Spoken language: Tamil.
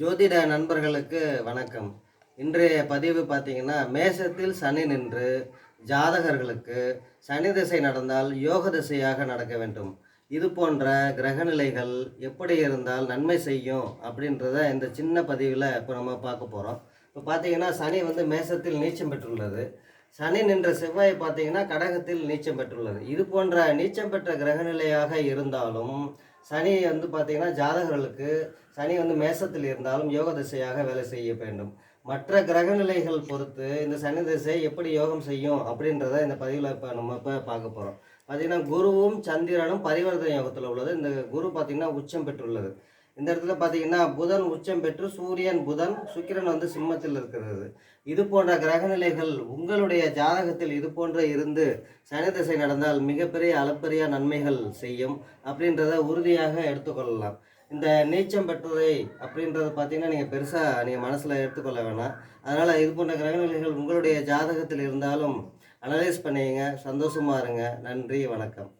ஜோதிட நண்பர்களுக்கு வணக்கம். இன்றைய பதிவு பார்த்தீங்கன்னா மேசத்தில் சனி நின்று ஜாதகர்களுக்கு சனி திசை நடந்தால் யோக திசையாக நடக்க வேண்டும். இது போன்ற கிரகநிலைகள் எப்படி இருந்தால் நன்மை செய்யும் அப்படின்றத இந்த சின்ன பதிவில் இப்போ நம்ம பார்க்க போகிறோம் இப்போ பார்த்தீங்கன்னா சனி வந்து மேசத்தில் நீச்சம் பெற்றுள்ளது. சனி நின்ற செவ்வாய் பார்த்தீங்கன்னா கடகத்தில் நீச்சம் பெற்றுள்ளது. இது போன்ற நீச்சம் பெற்ற கிரகநிலையாக இருந்தாலும் சனி வந்து பார்த்தீங்கன்னா ஜாதகர்களுக்கு சனி வந்து மேசத்தில் இருந்தாலும் யோக திசையாக வேலை செய்ய வேண்டும். மற்ற கிரகநிலைகள் பொறுத்து இந்த சனி திசை எப்படி யோகம் செய்யும் அப்படின்றத இந்த பதிவில் இப்போ நம்ம இப்போ பார்க்க போகிறோம் பார்த்தீங்கன்னா குருவும் சந்திரனும் பரிவர்த்தனை யோகத்தில் உள்ளது. இந்த குரு பார்த்தீங்கன்னா உச்சம் பெற்றுள்ளது. இந்த இடத்துல பார்த்தீங்கன்னா புதன் உச்சம் பெற்று சூரியன் புதன் சுக்கிரன் வந்து சிம்மத்தில் இருக்கிறது. இது போன்ற கிரகநிலைகள் உங்களுடைய ஜாதகத்தில் இது போன்ற இருந்து சனி திசை நடந்தால் மிகப்பெரிய அளப்பரிய நன்மைகள் செய்யும் அப்படின்றத உறுதியாக எடுத்துக்கொள்ளலாம். இந்த நீச்சம் பெற்றதை அப்படின்றத பார்த்தீங்கன்னா நீங்கள் பெருசாக நீங்கள் மனசில் எடுத்துக்கொள்ள வேணாம். அதனால் இது போன்ற கிரகநிலைகள் உங்களுடைய ஜாதகத்தில் இருந்தாலும் அனலைஸ் பண்ணிங்க சந்தோஷமா இருங்க. நன்றி வணக்கம்.